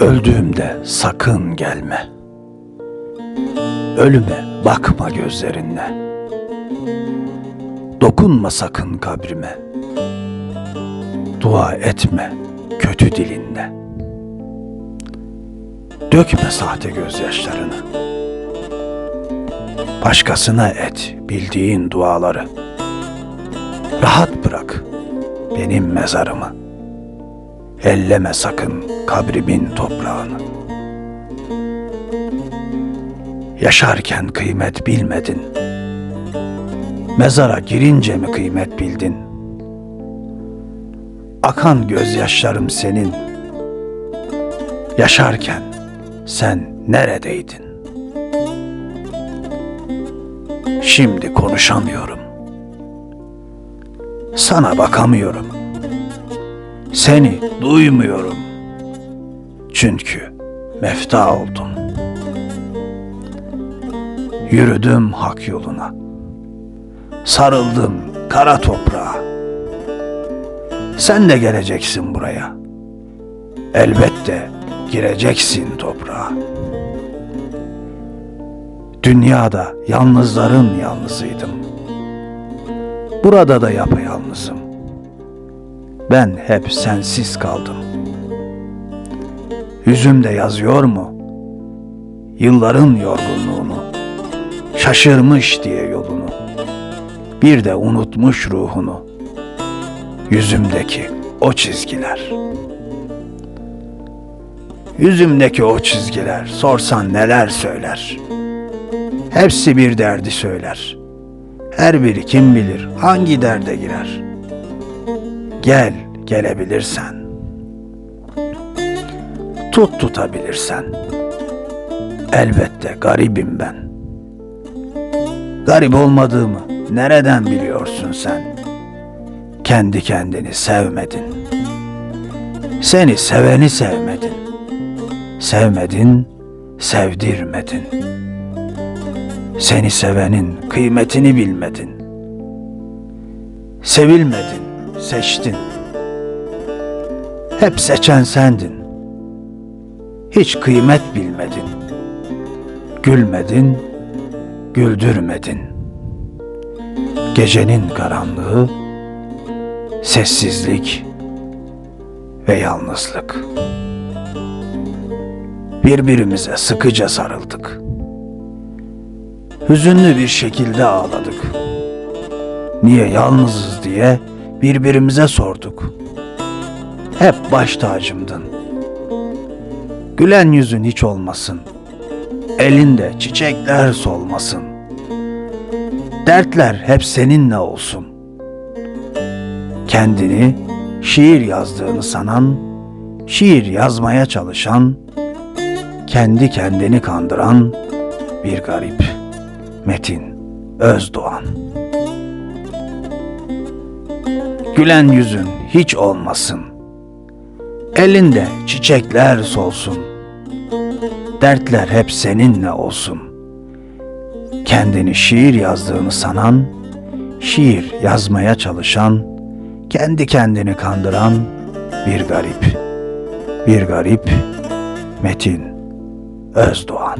Öldüğümde sakın gelme. Ölüme bakma gözlerinle. Dokunma sakın kabrime. Dua etme kötü dilinle. Dökme sahte gözyaşlarını. Başkasına et bildiğin duaları. Rahat bırak benim mezarımı. Elleme sakın kabrimin toprağını. Yaşarken kıymet bilmedin. Mezara girince mi kıymet bildin? Akan gözyaşlarım senin. Yaşarken sen neredeydin? Şimdi konuşamıyorum. Sana bakamıyorum. Seni duymuyorum. Çünkü mefta oldum. Yürüdüm hak yoluna. Sarıldım kara toprağa. Sen de geleceksin buraya. Elbette gireceksin toprağa. Dünyada yalnızların yalnızıydım. Burada da yapayalnızım. Ben hep sensiz kaldım. Yüzümde yazıyor mu? Yılların yorgunluğunu, şaşırmış diye yolunu, bir de unutmuş ruhunu. Yüzümdeki o çizgiler. Yüzümdeki o çizgiler sorsan neler söyler. Hepsi bir derdi söyler. Her biri kim bilir hangi derde girer. Gel gelebilirsen. Tut tutabilirsen. Elbette garibim ben. Garip olmadığımı nereden biliyorsun sen? Kendi kendini sevmedin. Seni seveni sevmedin. Sevmedin, sevdirmedin. Seni sevenin kıymetini bilmedin. Sevilmedin, seçtin. Hep seçen sendin. Hiç kıymet bilmedin. Gülmedin, güldürmedin. Gecenin karanlığı, sessizlik ve yalnızlık. Birbirimize sıkıca sarıldık. Hüzünlü bir şekilde ağladık. Niye yalnızız diye birbirimize sorduk. Hep baş tacımdın. Gülen yüzün hiç olmasın. Elinde çiçekler solmasın. Dertler hep seninle olsun. Kendini şiir yazdığını sanan, şiir yazmaya çalışan, kendi kendini kandıran bir garip. Metin Özdoğan Gülen yüzün hiç olmasın. Elinde çiçekler solsun. Dertler hep seninle olsun. Kendini şiir yazdığını sanan, şiir yazmaya çalışan, kendi kendini kandıran bir garip. Bir garip Metin Özdoğan.